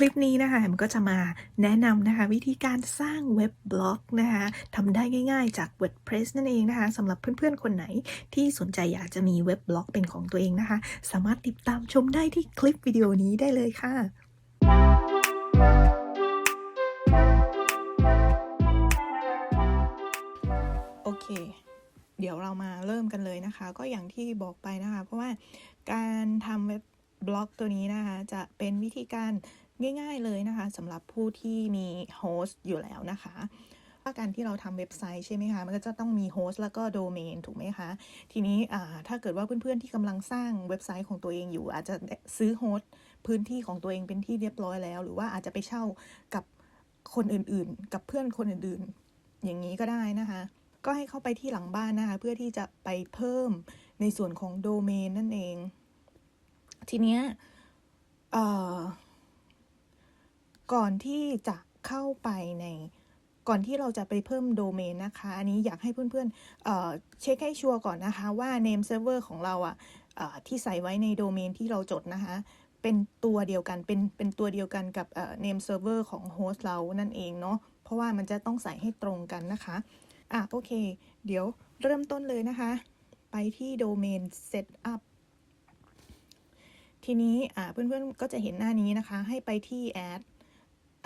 คลิปนี้นะคะมันก็จะมาแนะนำนะคะวิธีการสร้างเว็บบล็อกนะคะทำได้ง่ายๆจาก WordPress นั่นเองนะคะสำหรับเพื่อนๆ คนไหนที่สนใจอยากจะมีเว็บบล็อกเป็นของตัวเองนะคะ สามารถติดตามชมได้ที่คลิปวิดีโอนี้ได้เลยค่ะโอเค เดี๋ยวเรามาเริ่มกันเลยนะคะ ก็อย่างที่บอกไปนะคะ เพราะว่าการทำเว็บบล็อกตัวนี้นะคะ จะเป็นวิธีการ ง่าย ๆเลยนะคะสำหรับผู้ที่มีโฮสต์อยู่แล้วนะคะว่าการที่เราทำเว็บไซต์ใช่ไหมคะ มันก็จะต้องมีโฮสต์แล้วก็โดเมนถูกไหมคะ ทีนี้ถ้าเกิดว่าเพื่อนๆที่กำลังสร้างเว็บไซต์ของตัวเองอยู่ อาจจะซื้อโฮสต์พื้นที่ของตัวเองเป็นที่เรียบร้อยแล้ว หรือว่าอาจจะไปเช่ากับคนอื่นๆ กับเพื่อนคนอื่นๆ อย่างนี้ก็ได้นะคะ ก็ให้เข้าไปที่หลังบ้านนะคะ เพื่อที่จะไปเพิ่มในส่วนของโดเมนนั่นเอง ทีเนี้ย ก่อนที่จะเข้าไปในก่อนที่เราจะไปเพิ่มโดเมนนะคะ อันนี้อยากให้เพื่อนๆเเช็คให้ชัวร์ก่อนนะคะว่า name server ของเราอะะที่ใส่ไว้ในโดเมนที่เราจดนะคะ เป็นตัวเดียวกัน เป็นเป็นตัวเดียวกันกับ name server ของโฮสต์เรานั่นเองเนาะ เพราะว่ามันจะต้องใส่ให้ตรงกันนะคะ อะโอเค เดี๋ยวเริ่มต้นเลยนะคะ ไปที่โดเมน setup ทีนี้อ่าเพื่อนๆก็จะเห็นหน้านี้นะคะ ให้ไปที่ add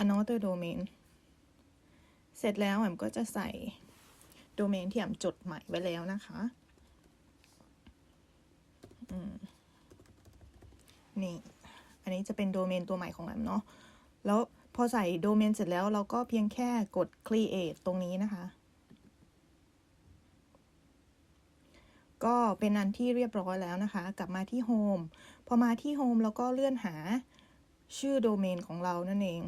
another domain เสร็จแล้วแอมก็จะใส่โดเมนที่แอมจดใหม่ไว้แล้วนะคะนี่ อันนี้จะเป็นโดเมนตัวใหม่ของแอมเนาะ แล้วพอใส่โดเมนเสร็จแล้วเราก็เพียงแค่กด create ตรงนี้นะคะ ก็เป็นอันที่เรียบร้อยแล้วนะคะ กลับมาที่ Home พอมาที่ Home แล้วก็เลื่อนหาชื่อโดเมนของเรานั่นเอง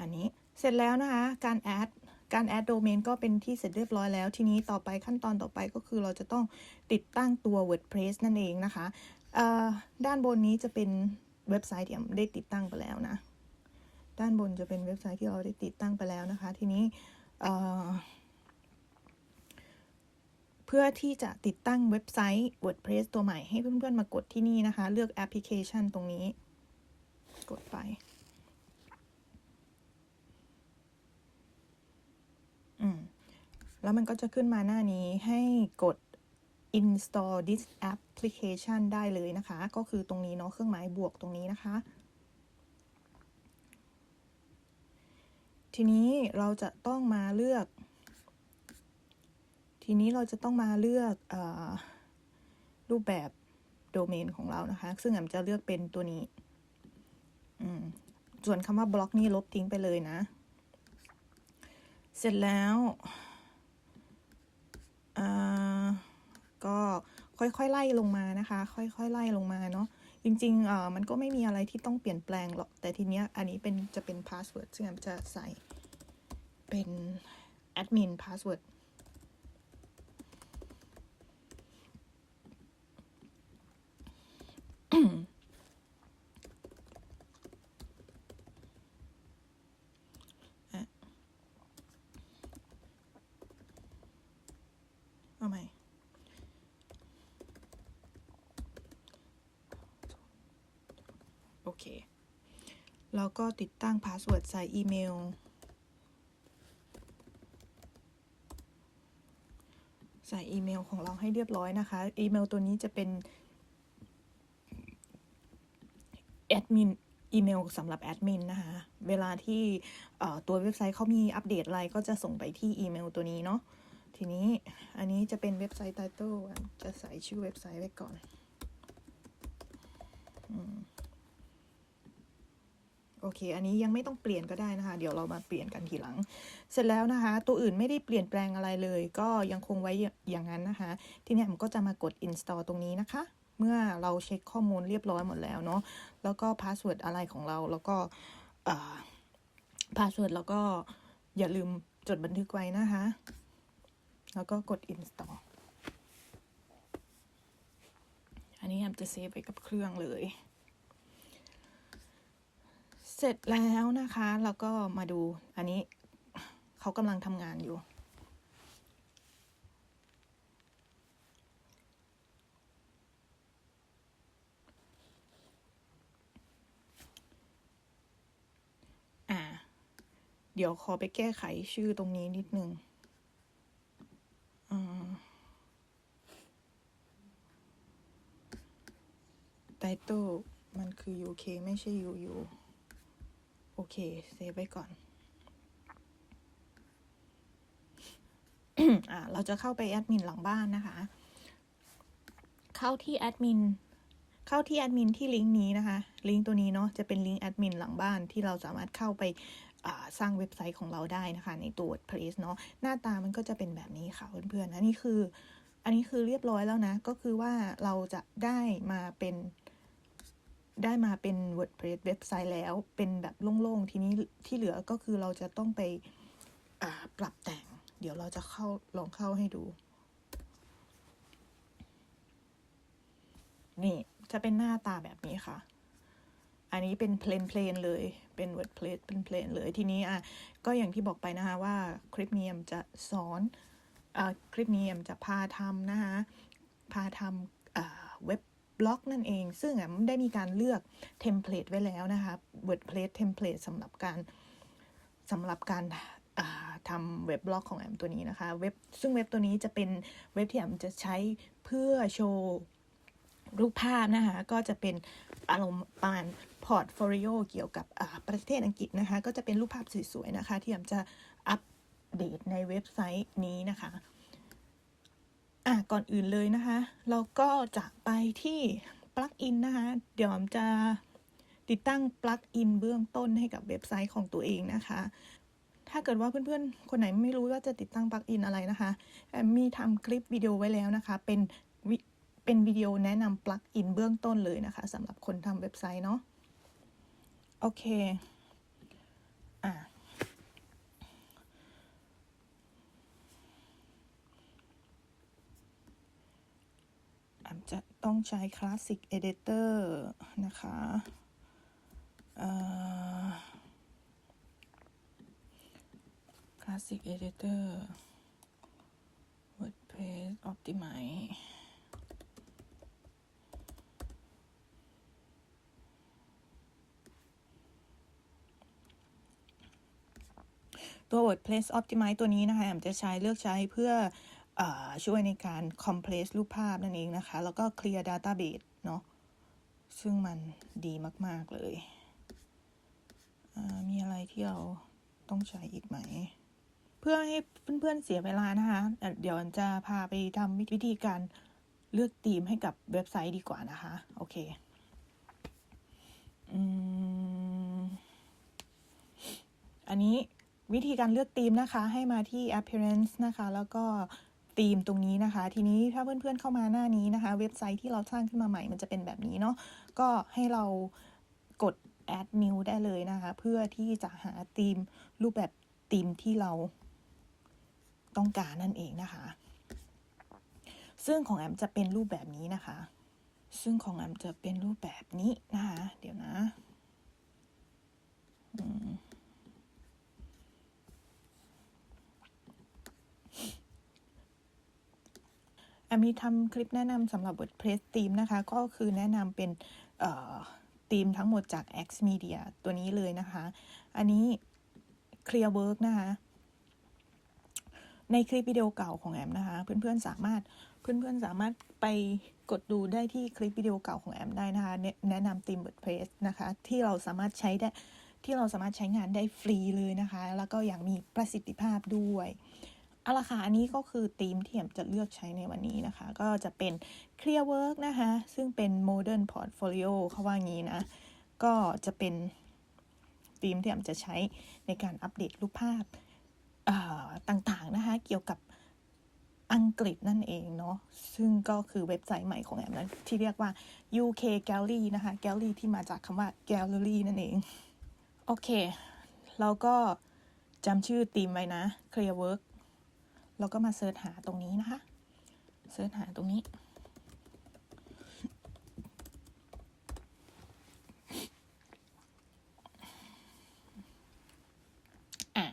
อันนี้เสร็จแล้วนะคะ การแอดการแอดโดเมนก็เป็นที่เสร็จเรียบร้อยแล้ว ทีนี้ต่อไปขั้นตอนต่อไปก็คือเราจะต้องติดตั้งตัว WordPress นั่นเองนะคะด้านบนนี้จะเป็นเว็บไซต์ที่ได้ติดตั้งไปแล้วนะ ด้านบนจะเป็นเว็บไซต์ที่เราได้ติดตั้งไปแล้วนะคะ ทีนี้เพื่อที่จะติดตั้งเว็บไซต์ WordPress ตัวใหม่ให้เพื่อนๆมากดที่นี่นะคะ เลือกแอปพลิเคชันตรงนี้ กดไป อืม แล้วมันก็จะขึ้นมาหน้านี้ให้กด install this application ได้เลยนะคะ ก็คือตรงนี้เนาะเครื่องหมายบวกตรงนี้นะคะ ทีนี้เราจะต้องมาเลือก ทีนี้เราจะต้องมาเลือกอรูปแบบโดเมนของเรานะคะ ซึ่งแอมจะเลือกเป็นตัวนี้ ส่วนคำว่าบล็อกนี่ลบทิ้งไปเลยนะ เสร็จแล้ว ก็ค่อยๆไล่ลงมานะคะ ค่อยๆไล่ลงมาเนาะจริงๆมันก็ไม่มีอะไรที่ต้องเปลี่ยนแปลงหรอก แต่ทีเนี้ยอันนี้เป็นจะเป็นพาสเวิร์ดซึ่งจะใส่เป็นแอดมินพาสเวิร์ดเอาใหม่โอเค แล้ว ก็ติดตั้งพาสเวิร์ดใส่อีเมล ใส่อีเมลของเราให้เรียบร้อยนะคะ อีเมลตัวนี้จะเป็นแอดมินอีเมลสำหรับแอดมินนะคะ เวลาที่ตัวเว็บไซต์เขามีอัปเดตอะไรก็จะส่งไปที่อีเมลตัวนี้เนาะ ทีนี้อันนี้จะเป็นเว็บไซต์ไตเติลจะใส่ชื่อเว็บไซต์ไว้ก่อน โอเค อันนี้ยังไม่ต้องเปลี่ยนก็ได้นะคะ เดี๋ยวเรามาเปลี่ยนกันทีหลัง เสร็จแล้วนะคะ ตัวอื่นไม่ได้เปลี่ยนแปลงอะไรเลย ก็ยังคงไว้อย่างนั้นนะคะ ทีนี้ผมก็จะมากด install ตรงนี้นะคะ เมื่อเราเช็คข้อมูลเรียบร้อยหมดแล้วเนาะ แล้วก็พาสเวิร์ดอะไรของเรา แล้วก็พาสเวิร์ดแล้วก็อย่าลืมจดบันทึกไว้นะคะ แล้วก็กด install อันนี้แอมจะเซฟไว้กับเครื่องเลย เสร็จแล้วนะคะ แล้วก็มาดูอันนี้เขากำลังทำงานอยู่ อ่า เดี๋ยวขอไปแก้ไขชื่อตรงนี้นิดนึงไตเติลมันคือ UK ไม่ใช่ UU โอเค เซฟไว้ก่อน อ่าเราจะเข้าไปแอดมินหลังบ้านนะคะ เข้าที่แอดมิน เข้าที่แอดมินที่ลิงก์นี้นะคะ ลิงก์ตัวนี้เนาะ จะเป็นลิงก์แอดมินหลังบ้านที่เราสามารถเข้าไปสร้างเว็บไซต์ของเราได้นะคะ ในตัว WordPress เนาะ หน้าตามันก็จะเป็นแบบนี้ค่ะเพื่อนๆอันนี้คือ อันนี้คือเรียบร้อยแล้วนะ ก็คือว่าเราจะได้มาเป็น ได้มาเป็น WordPress เว็บไซต์แล้วเป็นแบบโล่งๆ ทีนี้ที่เหลือก็คือเราจะต้องไปปรับแต่ง เดี๋ยวเราจะเข้าลองเข้าให้ดู นี่จะเป็นหน้าตาแบบนี้ค่ะ อันนี้เป็นเพลนเพลนเลยเป็น WordPress เป็นเพลนเลยทีนี้อะก็อย่างที่บอกไปนะคะว่าคลิปนี้จะสอนอคลิปนี้จะพาทำนะคะพาทำเว็บ บล็อกนั่นเอง ซึ่งอะได้มีการเลือกเทมเพลตไว้แล้วนะคะ WordPress เทมเพลตสำหรับการสำหรับการทำเว็บบล็อกของแอมตัวนี้นะคะ เว็บซึ่งเว็บตัวนี้จะเป็นเว็บที่แอมจะใช้เพื่อโชว์รูปภาพนะคะ ก็จะเป็นอารมณ์ปานพอร์ตโฟลิโอเกี่ยวกับประเทศอังกฤษนะคะ ก็จะเป็นรูปภาพสวยๆนะคะ ที่แอมจะอัปเดตในเว็บไซต์นี้นะคะ อะก่อนอื่นเลยนะคะ เราก็จะไปที่ปลั๊กอินนะคะ เดี๋ยวแอมจะติดตั้งปลั๊กอินเบื้องต้นให้กับเว็บไซต์ของตัวเองนะคะ ถ้าเกิดว่าเพื่อนๆ คนไหนไม่รู้ว่าจะติดตั้งปลั๊กอินอะไรนะคะแอมมีทำคลิปวิดีโอไว้แล้วนะคะ เป็นเป็นวิดีโอแนะนำปลั๊กอินเบื้องต้นเลยนะคะสำหรับคนทำเว็บไซต์เนาะ โอเค อะ จะต้องใช้ Classic Editor นะคะคลาสสิกเอเดเตอร์ WordPress Optimize ตัว WordPress Optimize ตัวนี้นะคะแอมจะใช้เลือกใช้เพื่อ ช่วยในการ compress รูปภาพนั่นเองนะคะ แล้วก็ clear database เนาะซึ่งมันดีมาก ๆ เลย มีอะไรที่เราต้องใช้อีกไหม เพื่อให้เพื่อน ๆ เสียเวลานะคะ เดี๋ยวจะพาไปทำวิธีการเลือกธีมให้กับเว็บไซต์ดีกว่านะคะ โอเคอันนี้วิธีการเลือกธีมนะคะ ให้มาที่ appearance นะคะ แล้วก็ ธีมตรงนี้นะคะ ทีนี้ถ้าเพื่อนๆเข้ามาหน้านี้นะคะ เว็บไซต์ที่เราสร้างขึ้นมาใหม่มันจะเป็นแบบนี้เนาะก็ให้เรากด add new ได้เลยนะคะ เพื่อที่จะหาธีมรูปแบบธีมที่เราต้องการนั่นเองนะคะ ซึ่งของแอมจะเป็นรูปแบบนี้นะคะ ซึ่งของแอมจะเป็นรูปแบบนี้นะคะ เดี๋ยวนะ อืม อมมีทำคลิปแนะนำสำหรับ WordPress ธีมนะคะ ก็คือแนะนำเป็นธีมทั้งหมดจาก X Media ตัวนี้เลยนะคะ อันนี้ Clearwork นะคะ ในคลิปวิดีโอเก่าของแอมนะคะ เพื่อนๆสามารถเพื่อนๆสามารถไปกดดูได้ที่คลิปวิดีโอเก่าของแอมได้นะคะ แนะนำธีม WordPress นะคะ ที่เราสามารถใช้ได้ที่เราสามารถใช้งานได้ฟรีเลยนะคะ แล้วก็อย่างมีประสิทธิภาพด้วย เอาละค่ะ อันนี้ก็คือธีมที่แอมจะเลือกใช้ในวันนี้นะคะ ก็จะเป็น Clear Work นะคะ ซึ่งเป็น Modern Portfolio เขาว่างี้นะ ก็จะเป็นธีมที่แอมจะใช้ในการอัปเดตรูปภาพต่างๆนะคะ เกี่ยวกับอังกฤษนั่นเองเนาะ ซึ่งก็คือเว็บไซต์ใหม่ของแอมนะที่เรียกว่า UK Gallery นะคะ Gallery ที่มาจากคำว่า Gallery นั่นเอง โอเคเราก็จำชื่อธีมไว้นะ Clear Work เราก็มาเสิร์ชหาตรงนี้นะคะเสิร์ชหาตรงนี้อะ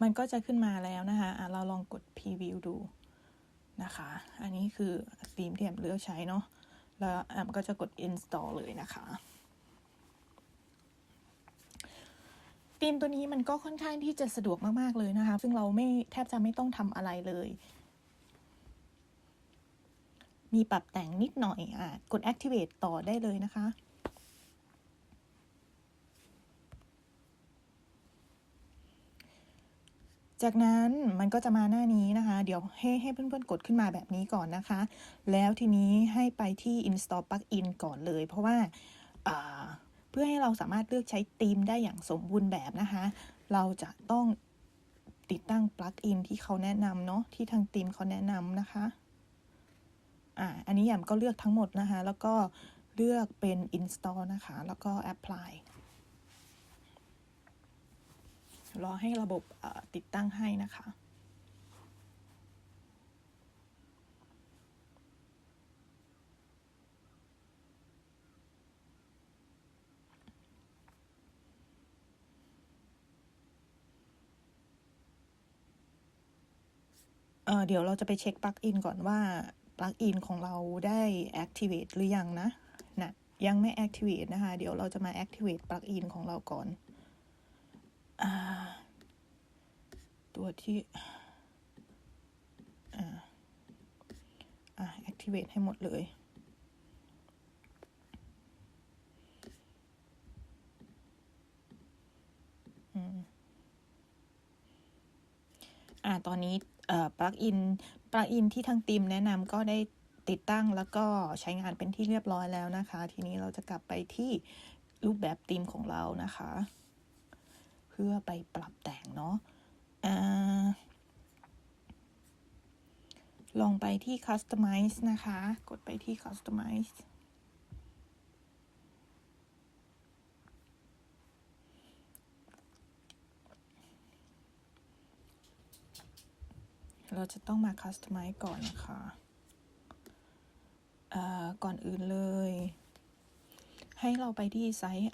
มันก็จะขึ้นมาแล้วนะคะอะเราลองกด preview ดูนะคะ อันนี้คือธีมที่แอมเลือกใช้เนาะ แล้วแอมก็จะกด install เลยนะคะ ธีมตัวนี้มันก็ค่อนข้างที่จะสะดวกมากๆเลยนะคะ ซึ่งเราไม่แทบจะไม่ต้องทำอะไรเลย มีปรับแต่งนิดหน่อยอะกด activate ต่อได้เลยนะคะจากนั้นมันก็จะมาหน้านี้นะคะ เดี๋ยวให้ให้เพื่อนๆกดขึ้นมาแบบนี้ก่อนนะคะ แล้วทีนี้ให้ไปที่ install plugin ก่อนเลย เพราะว่าา พื่อให้เราสามารถเลือกใช้ธีมได้อย่างสมบูรณ์แบบนะคะ เราจะต้องติดตั้งปลั๊กอินที่เขาแนะนำเนาะที่ทางธีมเขาแนะนำนะคะอ่าอันนี้แยมก็เลือกทั้งหมดนะคะ แล้วก็เลือกเป็น install นะคะ แล้วก็ apply รอให้ระบบติดตั้งให้นะคะ เดี๋ยวเราจะไปเช็คปลั๊กอินก่อนว่าปลั๊กอินของเราได้ activate หรือยังนะนะยังไม่ activate นะคะ เดี๋ยวเราจะมา activate ปลั๊กอินของเราก่อนอตัวที่อ่าอ่า activate ให้หมดเลยอ่าตอนนี้ ปลั๊กอินปลั๊กอินที่ทางทีมแนะนำก็ได้ติดตั้งแล้วก็ใช้งานเป็นที่เรียบร้อยแล้วนะคะ ทีนี้เราจะกลับไปที่รูปแบบธีมของเรานะคะ เพื่อไปปรับแต่งเนาะลองไปที่ customize นะคะ กดไปที่ customize เราจะต้องมา customize ก่อนนะคะก่อนอื่นเลย ให้เราไปที่ไซต์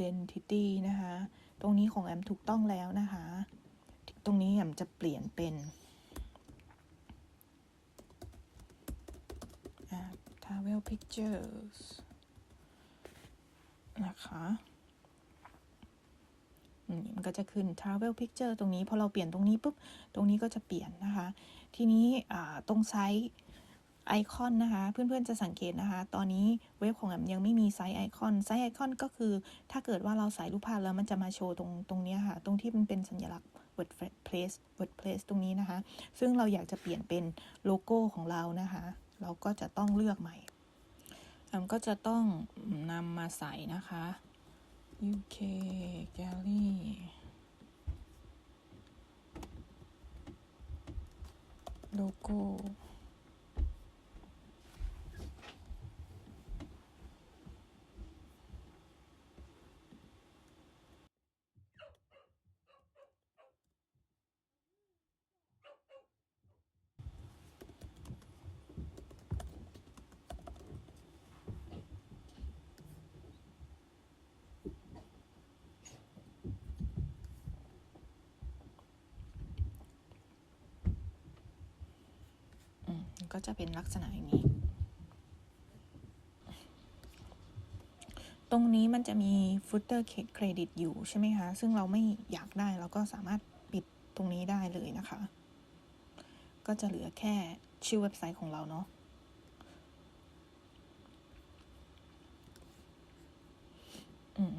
identity นะคะ ตรงนี้ของแอมถูกต้องแล้วนะคะ ตรงนี้แอมจะเปลี่ยนเป็น travel pictures นะคะ มันก็จะขึ้น travel picture ตรงนี้ พอเราเปลี่ยนตรงนี้ปุ๊บ ตรงนี้ก็จะเปลี่ยนนะคะ ทีนี้ตรงไซส์ไอคอนนะคะ เพื่อนๆจะสังเกตนะคะ ตอนนี้เว็บของแอมยังไม่มีไซส์ไอคอน ไซส์ไอคอนก็คือ ถ้าเกิดว่าเราใส่รูปภาพแล้วมันจะมาโชว์ตรงตรงนี้ค่ะ ตรงที่มันเป็นสัญลักษณ์ WordPress WordPress ตรงนี้นะคะ ซึ่งเราอยากจะเปลี่ยนเป็นโลโก้ของเรานะคะ เราก็จะต้องเลือกใหม่แอมก็จะต้องนำมาใส่นะคะ UK Gallery โก็จะเป็นลักษณะอย่างนี้ ตรงนี้มันจะมี footer credit อยู่ใช่ไหมคะ ซึ่งเราไม่อยากได้เราก็สามารถปิดตรงนี้ได้เลยนะคะ ก็จะเหลือแค่ชื่อเว็บไซต์ของเราเนาะ อืม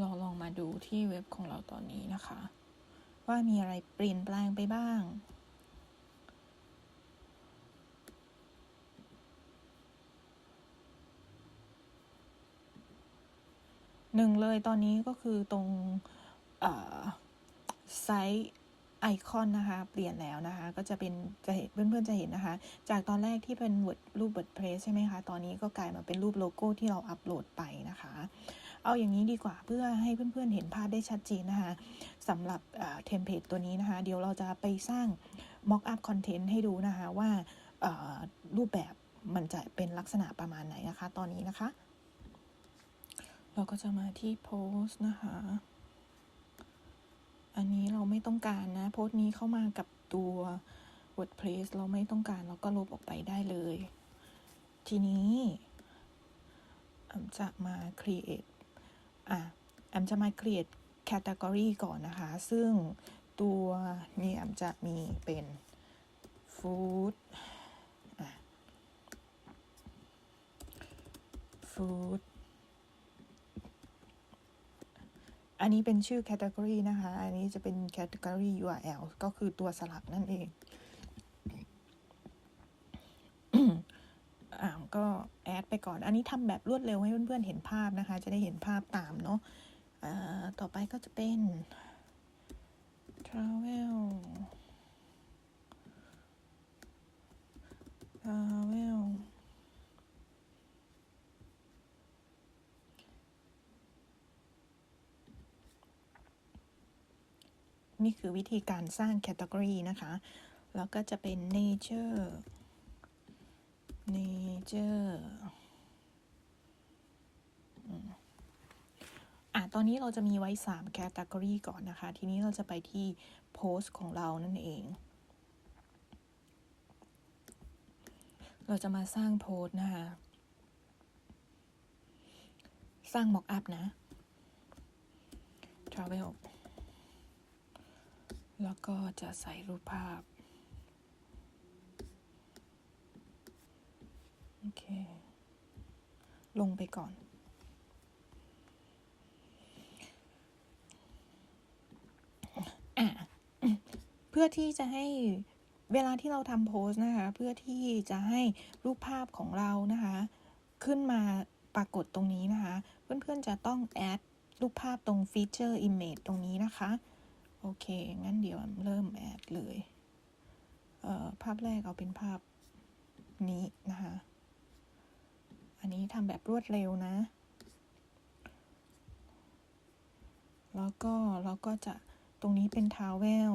เราลองมาดู ที่เว็บของเราตอนนี้นะคะ ว่ามีอะไรเปลี่ยนแปลงไปบ้าง หนึ่งเลยตอนนี้ก็คือตรงไซต์ไอคอนนะคะ เปลี่ยนแล้วนะคะ ก็จะเป็นจะเห็นเพื่อนๆจะเห็นนะคะ จากตอนแรกที่เป็นรูป WordPress ใช่ไหมคะ ตอนนี้ก็กลายมาเป็นรูปโลโก้ที่เราอัปโหลดไปนะคะ เอาอย่างนี้ดีกว่าเพื่อให้เพื่อนๆเห็นภาพได้ชัดเจนนะคะสำหรับเทมเพลตตัวนี้นะคะ เดี๋ยวเราจะไปสร้าง mock up content ให้ดูนะคะว่ารูปแบบมันจะเป็นลักษณะประมาณไหนนะคะ ตอนนี้นะคะ เราก็จะมาที่โพสนะคะ อันนี้เราไม่ต้องการนะ โพสนี้เข้ามากับตัว WordPress เราไม่ต้องการเราก็ลบออกไปได้เลย ทีนี้ จะมา create อะแอมจะมา create category ก่อนนะคะ ซึ่งตัวนี้แอมจะมีเป็น food อะ food อันนี้เป็นชื่อ category นะคะ อันนี้จะเป็น category URL ก็คือตัวสลักนั่นเอง อ่า ก็แอดไปก่อน อันนี้ทำแบบรวดเร็วให้เพื่อนๆเห็นภาพนะคะ จะได้เห็นภาพตามเนาะต่อไปก็จะเป็น travel travel นี่คือวิธีการสร้าง category นะคะ แล้วก็จะเป็น nature nature อืมอะตอนนี้เราจะมีไว้3 category ก่อนนะคะ ทีนี้เราจะไปที่ post ของเรานั่นเอง เราจะมาสร้างโพสต์นะคะ สร้าง mock up นะ travel แล้วก็จะใส่รูปภาพ โอเค ลงไปก่อน เพื่อที่จะให้เวลาที่เราทำโพสต์นะคะ เพื่อที่จะให้รูปภาพของเรานะคะ ขึ้นมาปรากฏตรงนี้นะคะ เพื่อนๆจะต้องแอดรูปภาพตรงฟีเจอร์ image ตรงนี้นะคะ โอเค งั้นเดี๋ยวเริ่มแอดเลย เอ่อ ภาพแรกเอาเป็นภาพนี้นะคะ นนี้ทำแบบรวดเร็วนะ แล้วก็เราก็จะตรงนี้เป็นทาวเวล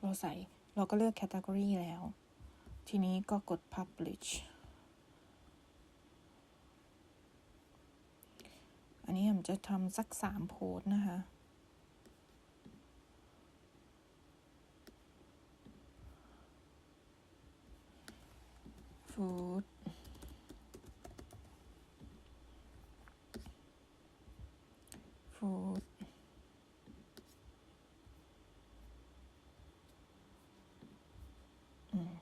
เราใส่เราก็เลือก category แล้ว ทีนี้ก็กด publish อันนี้ผมจะทำสักสามโพสนะคะ food food อืม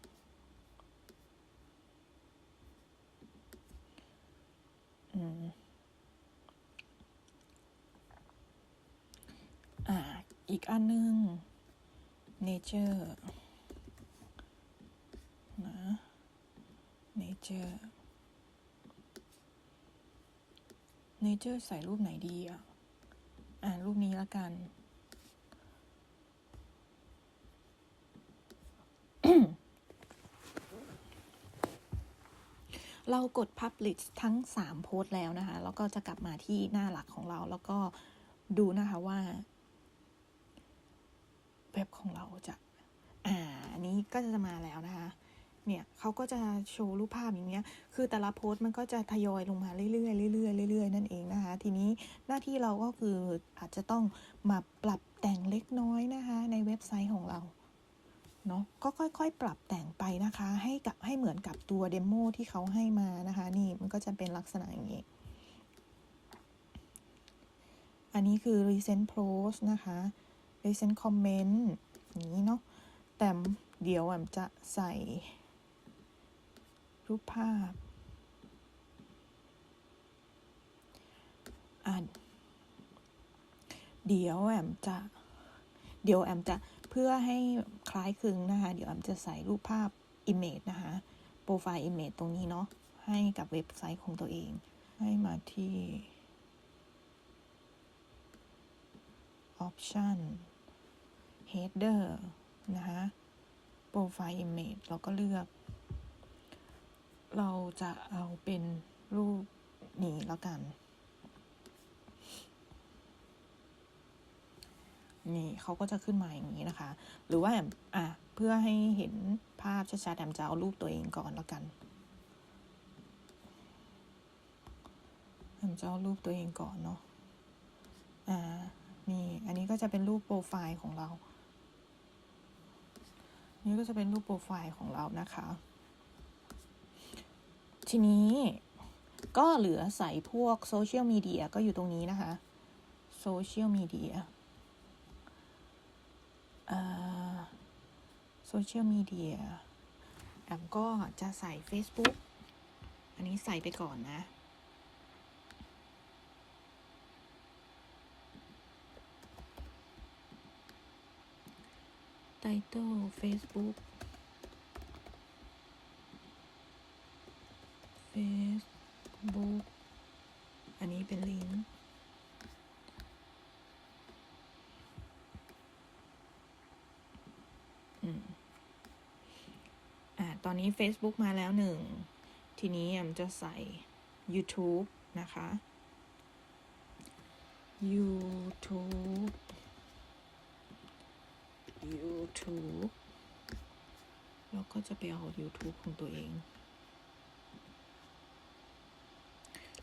อืมอ่าอีกอันหนึง nature นะ nature nature ใส่รูปไหนดีอะ อ่านรูปนี้ละกัน เรากด publish ทั้ง 3 โพสต์แล้วนะคะ แล้วก็จะกลับมาที่หน้าหลักของเรา แล้วก็ดูนะคะว่า เว็บของเราจะ อ่า อันนี้ก็จะมาแล้วนะคะ เนี่ยเขาก็จะโชว์รูปภาพอย่างเงี้ย คือแต่ละโพสต์มันก็จะทยอยลงมาเรื่อยๆเรื่อยๆเรื่อยๆนั่นเองนะคะ ทีนี้หน้าที่เราก็คืออาจจะต้องมาปรับแต่งเล็กน้อยนะคะ ในเว็บไซต์ของเราเนาะก็ค่อยๆ ปรับแต่งไปนะคะ ให้กับให้เหมือนกับตัวเดโมที่เขาให้มานะคะ นี่มันก็จะเป็นลักษณะอย่างนี้ อันนี้คือ recent post นะคะ recent comment อย่างนี้เนาะแต่เดี๋ยวแอมจะใส่ รูปภาพ อ่านเดี๋ยวแอมจะ เดี๋ยวแอมจะเพื่อให้คล้ายคลึงนะคะ เดี๋ยวแอมจะใส่รูปภาพ image นะคะโปรไฟล์ image ตรงนี้เนาะให้กับเว็บไซต์ของตัวเอง ให้มาที่ option header นะคะ profile image เราก็เลือก เราจะเอาเป็นรูปนี้แล้วกัน นี่เขาก็จะขึ้นมาอย่างนี้นะคะ หรือว่าแอมอะเพื่อให้เห็นภาพชัดๆแอมจะเอารูปตัวเองก่อนแล้วกันแอมจะเอารูปตัวเองก่อนเนาะอ่านี่อันี้ก็จะเป็นรูปโปรไฟล์ของเรา นี่ก็จะเป็นรูปโปรไฟล์ของเรานะคะ ทีนี้ก็เหลือใส่พวกโซเชียลมีเดียก็อยู่ตรงนี้นะคะโซเชียลมีเดียโซเชียลมีเดียแอมก็จะใส่ Facebook อันนี้ใส่ไปก่อนนะ ไตเติล Facebook อันนี้เป็นลิงก์ อืม อ่า ตอนนี้ Facebook มาแล้วหนึ่ง ทีนี้แอมจะใส่ YouTube นะคะ YouTube YouTube แล้วก็จะไปเอา YouTube ของตัวเอง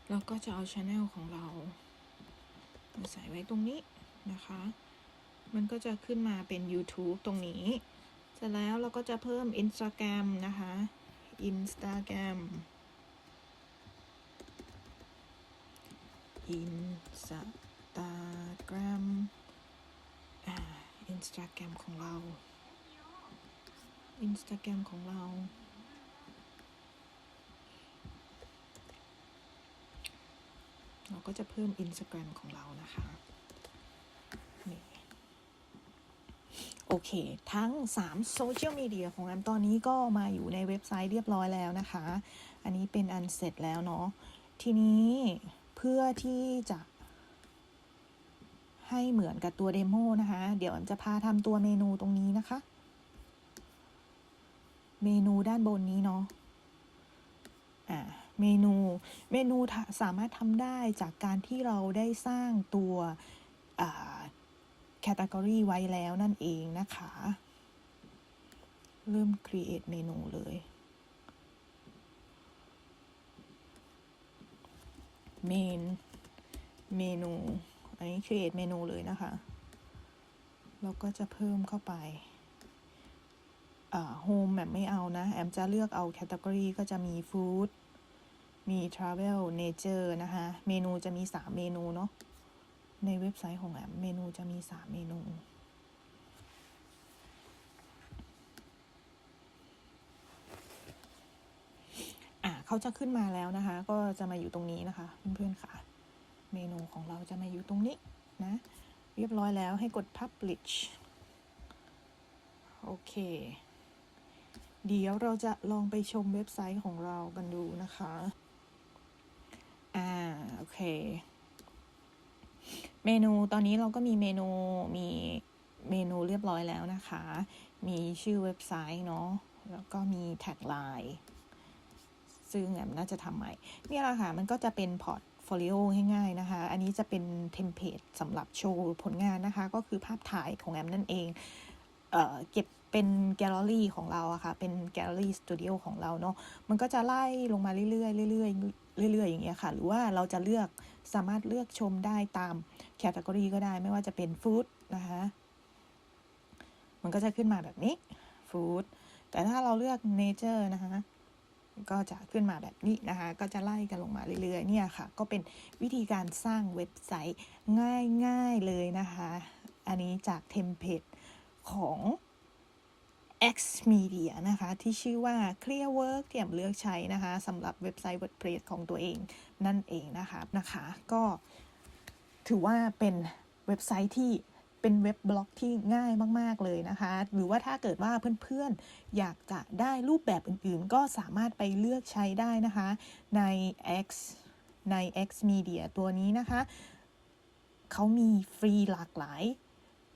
แล้วก็จะเอาช anel ของเรามาใส่ไว้ตรงนี้นะคะ มันก็จะขึ้นมาเป็น YouTube ตรงนี้ ร็จแล้วเราก็จะเพิ่ม Instagram นะคะ Instagram Instagram อ่า Instagram ของเรา Instagram ของเรา เราก็จะเพิ่ม Instagram ของเรานะคะนี่ โอเค ทั้ง 3 โซเชียลมีเดียของแอมตอนนี้ก็มาอยู่ในเว็บไซต์เรียบร้อยแล้วนะคะ อันนี้เป็นอันเสร็จแล้วเนาะ ทีนี้เพื่อที่จะให้เหมือนกับตัวเดโมนะคะ เดี๋ยวแอมจะพาทำตัวเมนูตรงนี้นะคะ เมนูด้านบนนี้เนาะอ่าเมนูเมนูสามารถทำได้จากการที่เราได้สร้างตัวอ่า แคตตากรีไว้แล้วนั่นเองนะคะ เริ่ม create เมนูเลย เมนเมนู อันนี้ create เมนูเลยนะคะ แล้วก็จะเพิ่มเข้าไปอ่า home แบบไม่เอานะ แอมจะเลือกเอา category ก็จะมี food มี travel nature นะคะ เมนูจะมี 3 เมนูเนาะ ในเว็บไซต์ของแอมเมนูจะมี 3 เมนู อะเขาจะขึ้นมาแล้วนะคะ ก็จะมาอยู่ตรงนี้นะคะ เพื่อนๆค่ะ เมนูของเราจะมาอยู่ตรงนี้นะ เรียบร้อยแล้วให้กด publish โอเค เดี๋ยวเราจะลองไปชมเว็บไซต์ของเรากันดูนะคะ อ่า โอเค เมนูตอนนี้เราก็มีเมนูมีเมนูเรียบร้อยแล้วนะคะ มีชื่อเว็บไซต์เนาะแล้วก็มีแท็กไลน์ซึ่งแอมน่าจะทำใหม่นี่แหละค่ะ มันก็จะเป็นพอร์ตโฟลิโอง่ายๆนะคะ อันนี้จะเป็นเทมเพลตสำหรับโชว์ผลงานนะคะ ก็คือภาพถ่ายของแอมนั่นเองเออเก็บเป็นแกลเลอรี่ของเราอะค่ะ เป็นแกลเลอรี่สตูดิโอของเราเนาะ มันก็จะไล่ลงมาเรื่อยๆเรื่อยๆเรื่อยๆอย่างเงี้ยค่ะ หรือว่าเราจะเลือก สามารถเลือกชมได้ตามแคตตากรีก็ได้ไม่ว่าจะเป็นฟู้ดนะคะมันก็จะขึ้นมาแบบนี้ฟู้ดแต่ถ้าเราเลือกเนเจอร์นะคะก็จะขึ้นมาแบบนี้นะคะ ก็จะไล่กันลงมาเรื่อยๆ เนี่ยค่ะ ก็เป็นวิธีการสร้างเว็บไซต์ง่ายๆเลยนะคะ อันนี้จากเทมเพลตของ X Media นะคะ ที่ชื่อว่า Clearwork ที่แอมเลือกใช้นะคะสำหรับเว็บไซต์ WordPress ของตัวเองนั่นเองนะคะนะคะ ก็ถือว่าเป็นเว็บไซต์ที่เป็นเว็บบล็อกที่ง่ายมาก ๆ เลยนะคะ หรือว่าถ้าเกิดว่าเพื่อนๆ อยากจะได้รูปแบบอื่นๆ ก็สามารถไปเลือกใช้ได้นะคะ ใน X ใน X Media ตัวนี้นะคะ เขามีฟรีหลากหลาย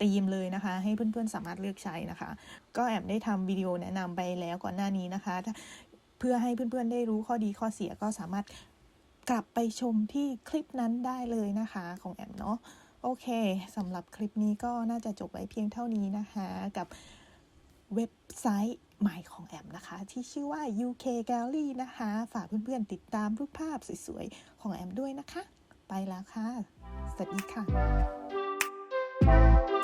ธีมเลยนะคะ ให้เพื่อนๆสามารถเลือกใช้นะคะ ก็แอมได้ทำวิดีโอแนะนำไปแล้วก่อนหน้านี้นะคะ เพื่อให้เพื่อนๆได้รู้ข้อดีข้อเสียก็สามารถกลับไปชมที่คลิปนั้นได้เลยนะคะของแอมเนาะโอเคสำหรับคลิปนี้ก็น่าจะจบไว้เพียงเท่านี้นะคะ กับเว็บไซต์ใหม่ของแอมนะคะ ที่ชื่อว่า UK Gallery นะคะ ฝากเพื่อนๆติดตามรูปภาพสวยๆ ของแอมด้วยนะคะ ไปแล้วค่ะ สวัสดีค่ะ Thank